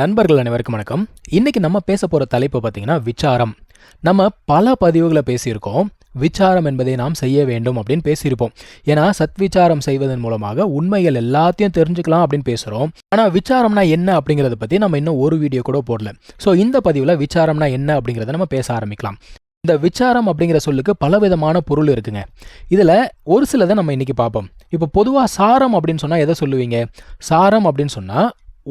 நண்பர்கள் அனைவருக்கும் வணக்கம். இன்னைக்கு நம்ம பேச போகிற தலைப்பு பார்த்தீங்கன்னா விசாரம். நம்ம பல பதிவுகளை பேசியிருக்கோம். விசாரம் என்பதை நாம் செய்ய வேண்டும் அப்படின்னு பேசியிருப்போம். ஏன்னா சத்விச்சாரம் செய்வதன் மூலமாக உண்மைகள் எல்லாத்தையும் தெரிஞ்சுக்கலாம் அப்படின்னு பேசுகிறோம் ஆனால் விசாரம்னா என்ன அப்படிங்கிறத பற்றி நம்ம இன்னும் ஒரு வீடியோ கூட போடல. ஸோ இந்த பதிவில் விசாரம்னா என்ன அப்படிங்கிறத நம்ம பேச ஆரம்பிக்கலாம். இந்த விசாரம் அப்படிங்கிற சொல்லுக்கு பலவிதமான பொருள் இருக்குங்க. இதில் ஒரு சிலதை நம்ம இன்னைக்கு பார்ப்போம். இப்போ பொதுவாக சாரம் அப்படின்னு சொன்னால் எதை சொல்லுவீங்க? சாரம் அப்படின்னு சொன்னால்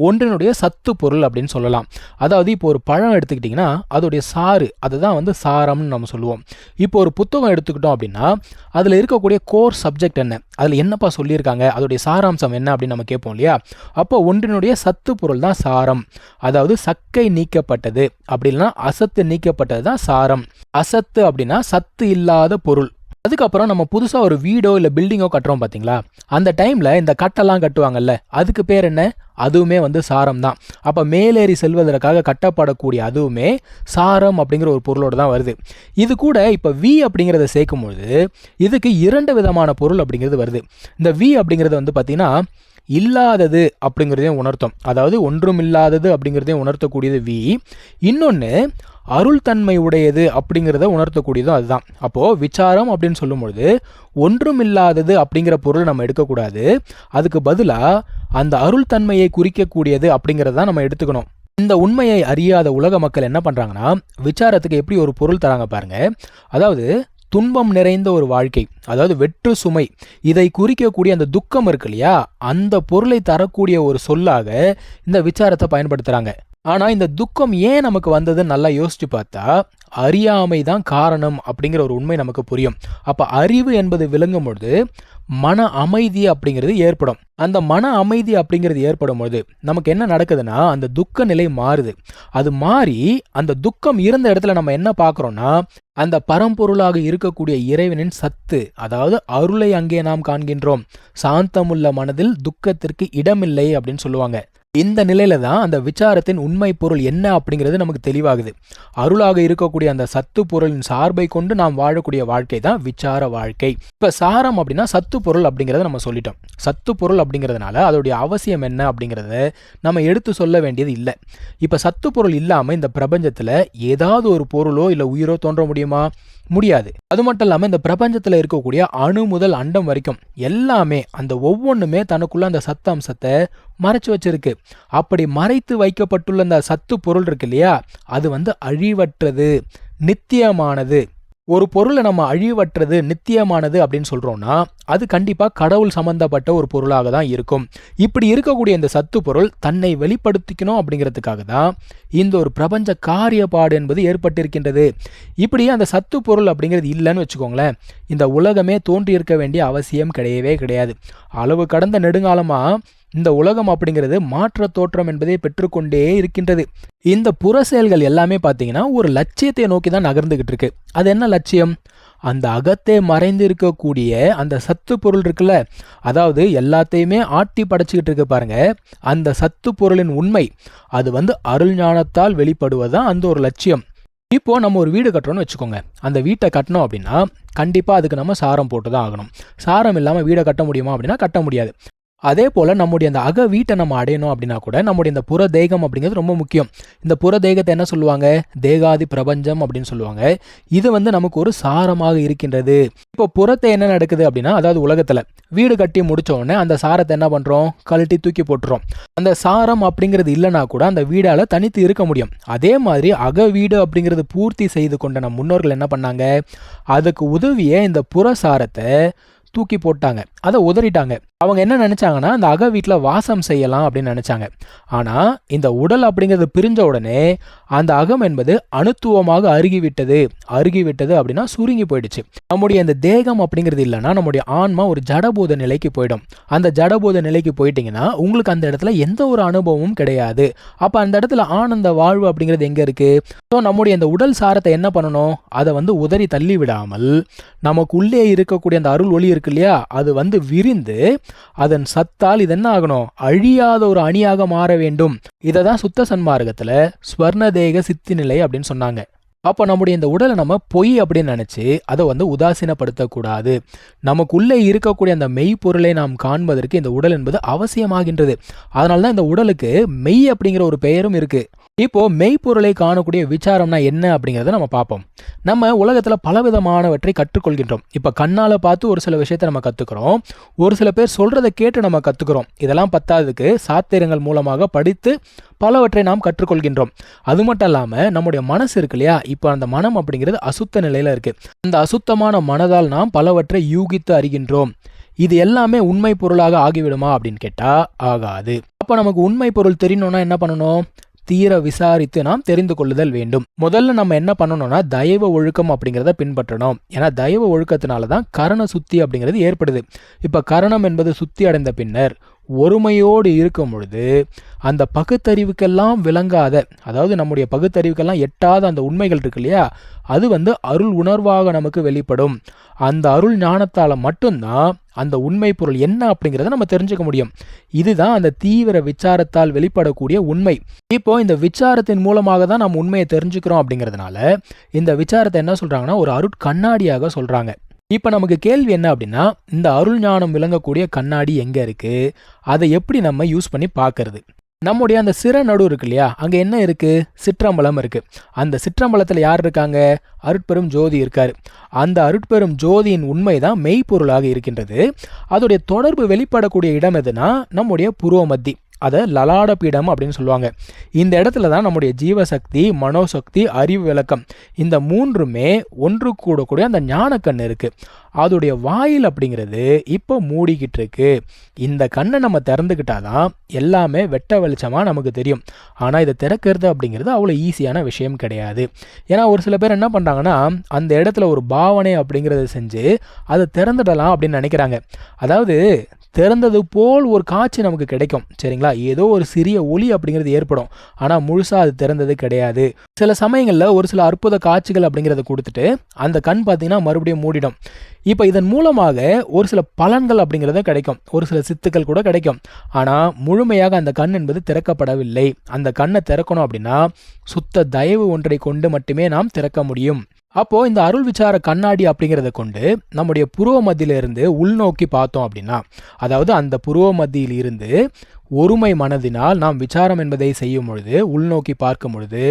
ஒன்றினுடைய சத்து பொருள் அப்படின்னு சொல்லலாம். அதாவது இப்போ ஒரு பழம் எடுத்துக்கிட்டிங்கன்னா அதோடைய சாறு அதுதான் வந்து சாரம்னு நம்ம சொல்லுவோம். இப்போ ஒரு புத்தகம் எடுத்துக்கிட்டோம் அப்படின்னா அதில் இருக்கக்கூடிய கோர் சப்ஜெக்ட் என்ன? அதில் என்னப்பா சொல்லியிருக்காங்க? அதோடைய சாராம்சம் என்ன அப்படின்னு நம்ம கேட்போம் இல்லையா? அப்போ ஒன்றினுடைய சத்து பொருள் தான் சாரம். அதாவது சக்கை நீக்கப்பட்டது. அப்படி இல்லைன்னா அசத்து நீக்கப்பட்டது தான் சாரம். அசத்து அப்படின்னா சத்து இல்லாத பொருள். அதுக்கப்புறம் நம்ம புதுசாக ஒரு வீடோ இல்லை பில்டிங்கோ கட்டுறோம் பார்த்தீங்களா அந்த டைமில் இந்த கட்டெல்லாம் கட்டுவாங்கல்ல அதுக்கு பேர் என்ன? அதுவுமே வந்து சாரம் தான். அப்போ மேலேறி செல்வதற்காக கட்டப்படக்கூடிய அதுவுமே சாரம் அப்படிங்கிற ஒரு பொருளோடு தான் வருது. இது கூட இப்போ வி அப்படிங்கிறத சேர்க்கும்பொழுது இதுக்கு இரண்டு விதமான பொருள் அப்படிங்கிறது வருது. இந்த வி அப்படிங்கிறது வந்து பார்த்திங்கன்னா இல்லாதது அப்படிங்கிறதையும் உணர்த்தும். அதாவது ஒன்றும் இல்லாதது அப்படிங்கிறதையும் உணர்த்தக்கூடியது வி. இன்னொன்று அருள் தன்மை உடையது அப்படிங்கிறத உணர்த்தக்கூடியதும் அதுதான். அப்போது விசாரம் அப்படின்னு சொல்லும்பொழுது ஒன்றும் இல்லாதது அப்படிங்கிற பொருள் நம்ம எடுக்கக்கூடாது. அதுக்கு பதிலாக அந்த அருள் தன்மையை குறிக்கக்கூடியது அப்படிங்கிறத நம்ம எடுத்துக்கணும். இந்த உண்மையை அறியாத உலக மக்கள் என்ன பண்ணுறாங்கன்னா விசாரத்துக்கு எப்படி ஒரு பொருள் தராங்க பாருங்க. அதாவது துன்பம் நிறைந்த ஒரு வாழ்க்கை அதாவது வெற்று சுமை இதை குறிக்கக்கூடிய அந்த துக்கம் இருக்கு இல்லையா? அந்த பொருளை தரக்கூடிய ஒரு சொல்லாக இந்த விசாரத்தை பயன்படுத்துகிறாங்க ஆனால் இந்த துக்கம் ஏன் நமக்கு வந்ததுன்னு நல்லா யோசிச்சு பார்த்தா அறியாமை தான் காரணம் அப்படிங்கிற ஒரு உண்மை நமக்கு புரியும். அப்போ அறிவு என்பது விளங்கும் பொழுது மன அமைதி அப்படிங்கிறது ஏற்படும். அந்த மன அமைதி அப்படிங்கிறது ஏற்படும் பொழுது நமக்கு என்ன நடக்குதுன்னா அந்த துக்க நிலை மாறுது. அது மாறி அந்த துக்கம் இருந்த இடத்துல நம்ம என்ன பார்க்குறோம்னா அந்த பரம்பொருளாக இருக்கக்கூடிய இறைவனின் சத்து அதாவது அருளை அங்கே நாம் காண்கின்றோம். சாந்தமுள்ள மனதில் துக்கத்திற்கு இடமில்லை அப்படின்னு சொல்லுவாங்க. இந்த நிலையில தான் அந்த விசாரத்தின் உண்மை பொருள் என்ன அப்படிங்கிறது நமக்கு தெளிவாகுது. அருளாக இருக்கக்கூடிய அந்த சத்து பொருளின் சார்பை கொண்டு நாம் வாழக்கூடிய வாழ்க்கை தான் விசார வாழ்க்கை. இப்போ சாரம் அப்படின்னா சத்து பொருள் அப்படிங்கிறத நம்ம சொல்லிட்டோம். சத்து பொருள் அப்படிங்கிறதுனால அதோடைய அவசியம் என்ன அப்படிங்கிறத நம்ம எடுத்து சொல்ல வேண்டியது இல்லை. இப்போ சத்து பொருள் இல்லாமல் இந்த பிரபஞ்சத்தில் ஏதாவது ஒரு பொருளோ இல்லை உயிரோ தோன்ற முடியுமா? முடியாது. அது மட்டும் இல்லாமல் இந்த பிரபஞ்சத்தில் இருக்கக்கூடிய அணு முதல் அண்டம் வரைக்கும் எல்லாமே அந்த ஒவ்வொன்றுமே தனக்குள்ள அந்த சத்து அம்சத்தை மறைச்சு வச்சிருக்கு. அப்படி மறைத்து வைக்கப்பட்டுள்ள அந்த சத்து பொருள் இருக்கு இல்லையா? அது வந்து அழிவற்றது நித்தியமானது. ஒரு பொருளை நம்ம அழிவற்றது நித்தியமானது அப்படின்னு சொல்கிறோம்னா அது கண்டிப்பாக கடவுள் சம்பந்தப்பட்ட ஒரு பொருளாக தான் இருக்கும். இப்படி இருக்கக்கூடிய இந்த சத்து பொருள் தன்னை வெளிப்படுத்திக்கணும் அப்படிங்கிறதுக்காக தான் இந்த ஒரு பிரபஞ்ச காரியப்பாடு என்பது ஏற்பட்டிருக்கின்றது. இப்படி அந்த சத்து பொருள் அப்படிங்கிறது இல்லைன்னு வச்சுக்கோங்களேன் இந்த உலகமே தோன்றியிருக்க வேண்டிய அவசியம் கிடையவே கிடையாது. அளவு கடந்த நெடுங்காலமாக இந்த உலகம் அப்படிங்கிறது மாற்ற தோற்றம் என்பதை பெற்றுக்கொண்டே இருக்கின்றது. இந்த புற செயல்கள் எல்லாமே பார்த்தீங்கன்னா ஒரு லட்சியத்தை நோக்கி தான் நகர்ந்துகிட்டு இருக்கு. அது என்ன லட்சியம்? அந்த அகத்தே மறைந்து இருக்கக்கூடிய அந்த சத்து பொருள் இருக்குல்ல அதாவது எல்லாத்தையுமே ஆட்டி படைச்சிக்கிட்டு இருக்கு பாருங்க அந்த சத்து பொருளின் உண்மை அது வந்து அருள் ஞானத்தால் வெளிப்படுவதுதான் அந்த ஒரு லட்சியம். இப்போ நம்ம ஒரு வீடு கட்டுறோம்னு வச்சுக்கோங்க. அந்த வீட்டை கட்டணும் அப்படின்னா கண்டிப்பாக அதுக்கு நம்ம சாரம் போட்டு தான் ஆகணும். சாரம் இல்லாமல் வீடை கட்ட முடியுமா அப்படின்னா கட்ட முடியாது. அதே போல் நம்முடைய அந்த அக வீட்டை நம்ம அடையணும் அப்படின்னா கூட நம்முடைய இந்த புற தேகம் அப்படிங்கிறது ரொம்ப முக்கியம். இந்த புற தேகத்தை என்ன சொல்லுவாங்க? தேகாதி பிரபஞ்சம் அப்படின்னு சொல்லுவாங்க. இது வந்து நமக்கு ஒரு சாரமாக இருக்கின்றது. இப்போ புறத்தை என்ன நடக்குது அப்படின்னா அதாவது உலகத்தில் வீடு கட்டி முடித்த உடனே அந்த சாரத்தை என்ன பண்ணுறோம் கழட்டி தூக்கி போட்டுரும் அந்த சாரம் அப்படிங்கிறது இல்லைனா கூட அந்த வீடால் தனித்து இருக்க முடியும். அதே மாதிரி அக வீடு அப்படிங்கிறது பூர்த்தி செய்து கொண்ட நம் முன்னோர்கள் என்ன பண்ணாங்க? அதுக்கு உதவிய இந்த புற சாரத்தை தூக்கி போட்டாங்க. அதை உதறிட்டாங்க. அவங்க என்ன நினச்சாங்கன்னா அந்த அக வீட்டில் வாசம் செய்யலாம் அப்படின்னு நினச்சாங்க. ஆனால் இந்த உடல் அப்படிங்கிறது பிரிஞ்ச உடனே அந்த அகம் என்பது அணுத்துவமாக அருகிவிட்டது அருகிவிட்டது அப்படின்னா சுருங்கி போயிடுச்சு. நம்முடைய இந்த தேகம் அப்படிங்கிறது இல்லைன்னா நம்முடைய ஆன்மா ஒரு ஜடபோத நிலைக்கு போயிடும். அந்த ஜடபோத நிலைக்கு போயிட்டீங்கன்னா உங்களுக்கு அந்த இடத்துல எந்த ஒரு அனுபவமும் கிடையாது. அப்போ அந்த இடத்துல ஆனந்த வாழ்வு அப்படிங்கிறது எங்கே இருக்குது ஸோ நம்முடைய அந்த உடல் சாரத்தை என்ன பண்ணணும்? அதை வந்து உதறி தள்ளி விடாமல் நமக்கு உள்ளே இருக்கக்கூடிய அந்த அருள் ஒளி இருக்கு இல்லையா? அது வந்து விரிந்து அதன் சத்தால் இது என்ன ஆகணும் அழியாத ஒரு அணியாக மாற வேண்டும். இதை தான் சுத்த சன்மார்க்கத்தில் ஸ்வர்ணதேக சித்தி நிலை அப்படின்னு சொன்னாங்க. அப்போ நம்முடைய இந்த உடலை நம்ம பொய் அப்படின்னு நினச்சி அதை வந்து உதாசீனப்படுத்தக்கூடாது. நமக்குள்ளே இருக்கக்கூடிய அந்த மெய்ப்பொருளை நாம் காண்பதற்கு இந்த உடல் என்பது அவசியமாகின்றது. அதனால தான் இந்த உடலுக்கு மெய் அப்படிங்கிற ஒரு பெயரும் இருக்குது இப்போ மெய்ப்பொருளை காணக்கூடிய விசாரம்னா என்ன அப்படிங்கிறத நம்ம பார்ப்போம். நம்ம உலகத்தில் பலவிதமானவற்றை கற்றுக்கொள்கின்றோம். இப்போ கண்ணால் பார்த்து ஒரு சில விஷயத்தை நம்ம கற்றுக்கிறோம் ஒரு சில பேர் சொல்கிறத கேட்டு நம்ம கற்றுக்கிறோம் இதெல்லாம் பத்தாததுக்கு சாத்திரங்கள் மூலமாக படித்து பலவற்றை நாம் கற்றுக்கொள்கின்றோம். அது மட்டும் இல்லாமல் நம்முடைய மனசு இருக்கு இல்லையா? இப்போ அந்த மனம் அப்படிங்கிறது அசுத்த நிலையில் இருக்குது அந்த அசுத்தமான மனதால் நாம் பலவற்றை யூகித்து அறிகின்றோம். இது எல்லாமே உண்மை பொருளாக ஆகிவிடுமா அப்படின்னு கேட்டால் ஆகாது. அப்போ நமக்கு உண்மை பொருள் தெரியணும்னா என்ன பண்ணணும்? தீர விசாரித்து நாம் தெரிந்து கொள்ளுதல் வேண்டும். முதல்ல நம்ம என்ன பண்ணணும்னா தயவ ஒழுக்கம் அப்படிங்கிறத பின்பற்றணும். ஏன்னா தயவ ஒழுக்கத்தினால தான் கரண சுத்தி அப்படிங்கிறது ஏற்படுது. இப்போ கரணம் என்பது சுத்தி அடைந்த பின்னர் ஒருமையோடு இருக்கும் பொழுது அந்த பகுத்தறிவுக்கெல்லாம் விளங்காத அதாவது நம்முடைய பகுத்தறிவுக்கெல்லாம் எட்டாத அந்த உண்மைகள் இருக்கு இல்லையா? அது வந்து அருள் உணர்வாக நமக்கு வெளிப்படும். அந்த அருள் ஞானத்தால் மட்டும்தான் அந்த உண்மை பொருள் என்ன அப்படிங்கிறத நம்ம தெரிஞ்சுக்க முடியும். இதுதான் அந்த தீவிர விச்சாரத்தால் வெளிப்படக்கூடிய உண்மை. இப்போ இந்த விச்சாரத்தின் மூலமாக தான் நம்ம உண்மையை தெரிஞ்சுக்கிறோம் அப்படிங்கிறதுனால இந்த விச்சாரத்தை என்ன சொல்கிறாங்கன்னா ஒரு அருட்கண்ணாடியாக சொல்கிறாங்க இப்போ நமக்கு கேள்வி என்ன அப்படின்னா இந்த அருள் ஞானம் விளங்கக்கூடிய கண்ணாடி எங்கே இருக்குது அதை எப்படி நம்ம யூஸ் பண்ணி பார்க்கறது நம்முடைய அந்த சிற நடு இருக்கு இல்லையா அங்கே என்ன இருக்குது சிற்றம்பலம் இருக்குது அந்த சிற்றம்பலத்தில் யார் இருக்காங்க? அருட்பெரும் ஜோதி இருக்கார். அந்த அருட்பெரும் ஜோதியின் உண்மை தான் மெய்ப்பொருளாக இருக்கின்றது. அதோடைய தொடர்பு வெளிப்படக்கூடிய இடம் எதுனா நம்முடைய புருவ மத்தி அதை லலாட பீடம் அப்படின்னு சொல்லுவாங்க. இந்த இடத்துல தான் நம்முடைய ஜீவசக்தி மனோசக்தி அறிவு விளக்கம் இந்த மூன்றுமே ஒன்று கூடக்கூடிய அந்த ஞானக்கண் இருக்குது அதோடைய வாயில் அப்படிங்கிறது இப்போ மூடிக்கிட்டு இருக்கு. இந்த கண்ணை நம்ம திறந்துக்கிட்டாதான் எல்லாமே வெட்ட வெளிச்சமாக நமக்கு தெரியும். ஆனால் இதை திறக்கிறது அப்படிங்கிறது அவ்வளோ ஈஸியான விஷயம் கிடையாது. ஏன்னா ஒரு சில பேர் என்ன பண்ணுறாங்கன்னா அந்த இடத்துல ஒரு பாவனை அப்படிங்கிறத செஞ்சு அதை திறந்துடலாம் அப்படின்னு நினைக்கிறாங்க. அதாவது திறந்தது போல் ஒரு காட்சி நமக்கு கிடைக்கும். சரிங்களா? ஏதோ ஒரு சிறிய ஒளி அப்படிங்கிறது ஏற்படும். ஆனால் முழுசாக அது திறந்தது கிடையாது. சில சமயங்களில் ஒரு சில அற்புத காட்சிகள் அப்படிங்கிறத கொடுத்துட்டு அந்த கண் பார்த்தீங்கன்னா மறுபடியும் மூடிடும். இப்போ இதன் மூலமாக ஒரு சில பலன்கள் அப்படிங்கிறத கிடைக்கும். ஒரு சில சித்துக்கள் கூட கிடைக்கும். ஆனால் முழுமையாக அந்த கண் என்பது திறக்கப்படவில்லை. அந்த கண்ணை திறக்கணும் அப்படின்னா சுத்த தயவு ஒன்றை கொண்டு மட்டுமே நாம் திறக்க முடியும். அப்போ இந்த அருள் விசார கண்ணாடி அப்படிங்கிறத கொண்டு நம்முடைய புருவ மத்தியிலிருந்து உள்நோக்கி பார்த்தோம் அப்படின்னா அதாவது அந்த புருவ மத்தியில் இருந்து ஒருமை மனதினால் நாம் விசாரம் என்பதை செய்யும் பொழுது உள்நோக்கி பார்க்கும் பொழுது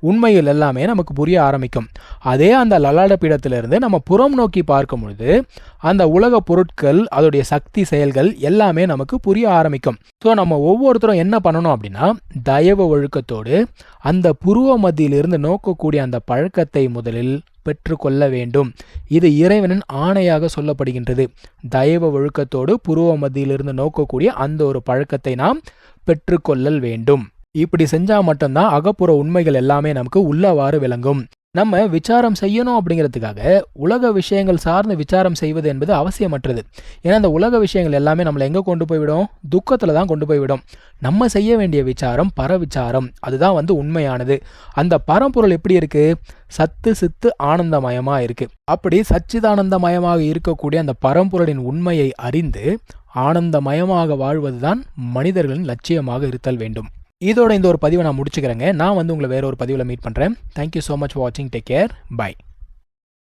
உண்மையில் எல்லாமே நமக்கு புரிய ஆரம்பிக்கும். அதே அந்த லலாட பீடத்திலிருந்து நம்ம புறம் நோக்கி பார்க்கும் பொழுது அந்த உலக பொருட்கள் அதோடைய சக்தி செயல்கள் எல்லாமே நமக்கு புரிய ஆரம்பிக்கும். ஸோ நம்ம ஒவ்வொருத்தரும் என்ன பண்ணணும் அப்படின்னா தயவு ஒழுக்கத்தோடு அந்த புருவ மத்தியிலிருந்து நோக்கக்கூடிய அந்த பழக்கத்தை முதலில் பெற்றுக்கொள்ள வேண்டும் இது இறைவனின் ஆணையாக சொல்லப்படுகின்றது. தயவ ஒழுக்கத்தோடு புருவ மத்தியிலிருந்து நோக்கக்கூடிய அந்த ஒரு பழக்கத்தை நாம் பெற்றுக்கொள்ளல் வேண்டும். இப்படி செஞ்சா மட்டும்தான் அகப்புற உண்மைகள் எல்லாமே நமக்கு உள்ளவாறு விளங்கும். நம்ம விசாரம் செய்யணும் அப்படிங்கிறதுக்காக உலக விஷயங்கள் சார்ந்து விசாரம் செய்வது என்பது அவசியமற்றது. ஏன்னா அந்த உலக விஷயங்கள் எல்லாமே நம்மளை எங்கே கொண்டு போய்விடும் துக்கத்தில் தான் கொண்டு போய்விடும் நம்ம செய்ய வேண்டிய விசாரம் பர அதுதான் வந்து உண்மையானது. அந்த பரம்பொருள் எப்படி இருக்கு? சத்து சித்து ஆனந்தமயமாக இருக்கு. அப்படி சச்சிதானந்தமயமாக இருக்கக்கூடிய அந்த பரம்பொருளின் உண்மையை அறிந்து ஆனந்தமயமாக வாழ்வதுதான் மனிதர்களின் லட்சியமாக இருத்தல் வேண்டும். இதோட இந்த ஒரு பதிவை நான் முடிச்சுக்கிறேங்க. நான் வந்து உங்களை வேற ஒரு பதிவில் மீட் பண்ணுறேன் தேங்க்யூ ஸோ மச் வாட்சிங் டேக் கேர் பை